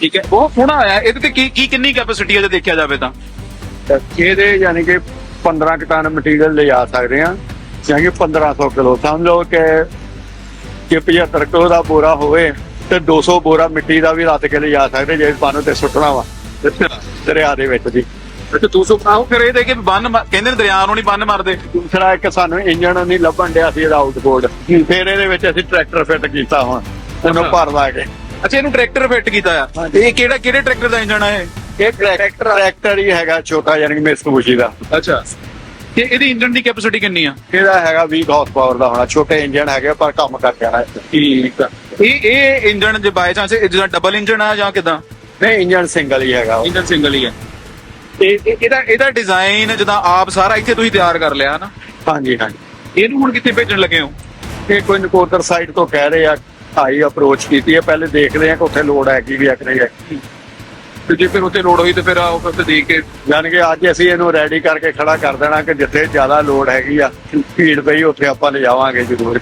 ਠੀਕ ਹੈ। ਬਹੁਤ ਸੋਹਣਾ ਆਇਆ। ਇਹਦੇ ਤੇ ਕੀ ਕੀ ਕਿੰਨੀ ਕੈਪੈਸਿਟੀ ਹੈ ਜੇ ਦੇਖਿਆ ਜਾਵੇ ਤਾਂ? ਇਹਦੇ ਯਾਨੀ ਕਿ 15 ਕੁ ਟਨ ਮਟੀਰੀਅਲ ਲਿਜਾ ਸਕਦੇ ਆ ਯਾਨੀ ਕਿ 1500 ਕਿਲੋ। ਸਮਝ ਲਓ ਕਿ ਜੇ 75 ਕਿਲੋ ਦਾ ਬੋਰਾ ਹੋਵੇ ਤੇ 200 ਬੋਰਾ ਮਿੱਟੀ ਦਾ ਵੀ ਰੱਦ ਕੇ ਲਿਜਾ ਸਕਦੇ ਜੇ ਪਾਣੋ ਤੇ ਸੁੱਟਣਾ ਵਾ। ਦਰਿਆ ਦੇ ਵਿੱਚ ਜੀ। ਤੇ 200 ਆਓ ਫਿਰ ਇਹ ਦੇ ਕੇ ਬੰਨ ਕਹਿੰਦੇ ਨੇ ਦਰਿਆ ਨੂੰ ਨਹੀਂ ਬੰਨ ਮਾਰਦੇ। ਦੂਸਰਾ ਇੱਕ ਸਾਨੂੰ ਇੰਜਣ ਨਹੀਂ ਲੱਭਣ ਡਿਆ ਸੀ ਇਹਦਾ ਆਊਟਬੋਰਡ ਫਿਰ ਇਹਦੇ ਵਿੱਚ ਅਸੀਂ ਟਰੈਕਟਰ ਫਿੱਟ ਕੀਤਾ ਹੁਣ। ਉਹਨੂੰ। ਭਰ ਲਾ ਕੇ ਅੱਛਾ ਇਹਨੂੰ ਟਰੈਕਟਰ ਫਿੱਟ ਕੀਤਾ ਆ। ਹਾਂਜੀ। ਇਹ ਕਿਹੜਾ ਕਿਹੜੇ ਟਰੈਕਟਰ ਦਾ ਇੰਜਨ ਆ ਇਹ? ਇਹ ਟਰੈਕਟਰ ਟਰੈਕਟਰ ਹੀ ਹੈਗਾ ਛੋਟਾ ਯਾਨੀ ਕਿ ਮਿਸਤੂਸ਼ੀ ਦਾ। ਅੱਛਾ। ਤੇ ਇਹਦੀ ਇੰਜਨ ਦੀ ਕੈਪੈਸਿਟੀ ਕਿੰਨੀ ਆ? ਇਹਦਾ ਹੈਗਾ 20 ਹਾਰਸ ਪਾਵਰ ਦਾ ਹੋਣਾ। ਛੋਟੇ ਇੰਜਣ ਹੈਗੇ ਪਰ ਕੰਮ ਕਰ ਜਾਣਾ ਠੀਕ ਆ। ਇਹ ਇਹ ਇੰਜਨ ਜੇ ਬਾਈ ਚਾਂਸ ਜਿਹਦਾ ਡਬਲ ਇੰਜਨ ਆ ਜਾਂ ਕਿਦਾਂ? ਨਹੀਂ ਇੰਜਣ ਸਿੰਗਲ ਹੀ ਹੈਗਾ। ਇੰਜਨ ਸਿੰਗਲ ਹੀ ਆ। ਤੇ ਇਹ- ਇਹਦਾ ਇਹਦਾ ਡਿਜ਼ਾਈਨ ਜਿੱਦਾਂ ਆਪ ਸਾਰਾ ਇੱਥੇ ਤੁਸੀਂ ਤਿਆਰ ਕਰ ਲਿਆ ਹਨਾ? ਹਾਂਜੀ ਹਾਂਜੀ। ਇਹਨੂੰ ਹੁਣ ਕਿੱਥੇ ਭੇਜਣ ਲੱਗੇ ਹੋ? ਇਹ ਕੋਈ ਨਕੋਦਰ ਸਾਈਡ ਤੋਂ ਕਹਿ ਰਹੇ ਆ ਆਈ ਅਪਰੋਚ ਕੀਤੀ ਹੈ, ਪਹਿਲੇ ਦੇਖਦੇ ਆ ਕਿ ਉੱਥੇ ਲੋੜ ਹੈਗੀ ਵੀ ਹੈ ਕਿ ਨਹੀਂ ਹੈ। ਤੇ ਜੇ ਫਿਰ ਉੱਥੇ ਲੋੜ ਹੋਈ ਤੇ ਫਿਰ ਆਓ ਫਿਰ ਤੇ ਕੇ ਯਾਨੀ ਕਿ ਅੱਜ ਅਸੀਂ ਇਹਨੂੰ ਰੈਡੀ ਕਰਕੇ ਖੜਾ ਕਰ ਦੇਣਾ ਕਿ ਜਿੱਥੇ ਜ਼ਿਆਦਾ ਲੋੜ ਹੈਗੀ ਆ, ਭੀੜ ਪਈ ਉੱਥੇ ਆਪਾਂ ਲਿਜਾਵਾਂਗੇ ਜ਼ਰੂਰ।